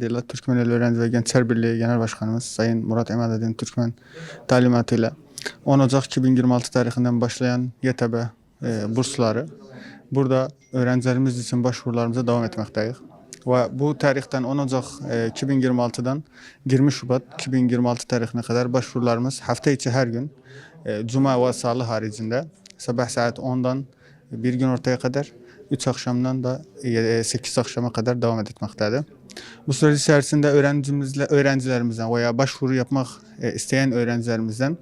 adıyla Türkmeneli Öğrenci ve Gençler Birliği Genel Başkanımız Sayın Murat Emadedin Türkmen talimatıyla 10 Ocak 2026 tarihinden başlayan YTB e, bursları burada öğrencilerimiz için başvurularımıza devam etmekteyiz. Ve bu tarihten 10 Ocak e, 2026'dan 20 Şubat 2026 tarihine kadar başvurularımız hafta içi her gün e, Cuma ve Salı haricinde sabah saat 10'dan bir gün ortaya kadar 3 akşamdan da e, 8 akşama kadar devam etmektedir. Bu süreç içerisinde öğrencimizle öğrencilerimizden veya başvuru yapmak e, isteyen öğrencilerimizden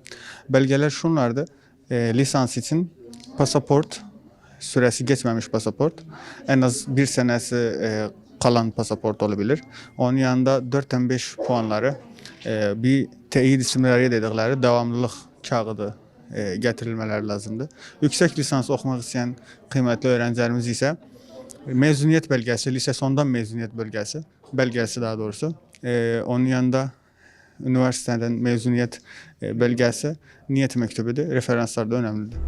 belgeler şunlardı. E, lisans için pasaport, süresi geçmemiş pasaport, en az bir senesi e, kalan pasaport olabilir. Onun yanında 4'ten 5 puanları, e, bir teyit isimleri dedikleri devamlılık kağıdı e, getirilmeleri lazımdı. Yüksek lisans okumak isteyen kıymetli öğrencilerimiz ise mezuniyet belgesi, lise sondan mezuniyet belgesi, belgesi daha doğrusu. E, onun yanında üniversiteden mezuniyet e, belgesi, niyet mektubudur. Referanslar da önemlidir.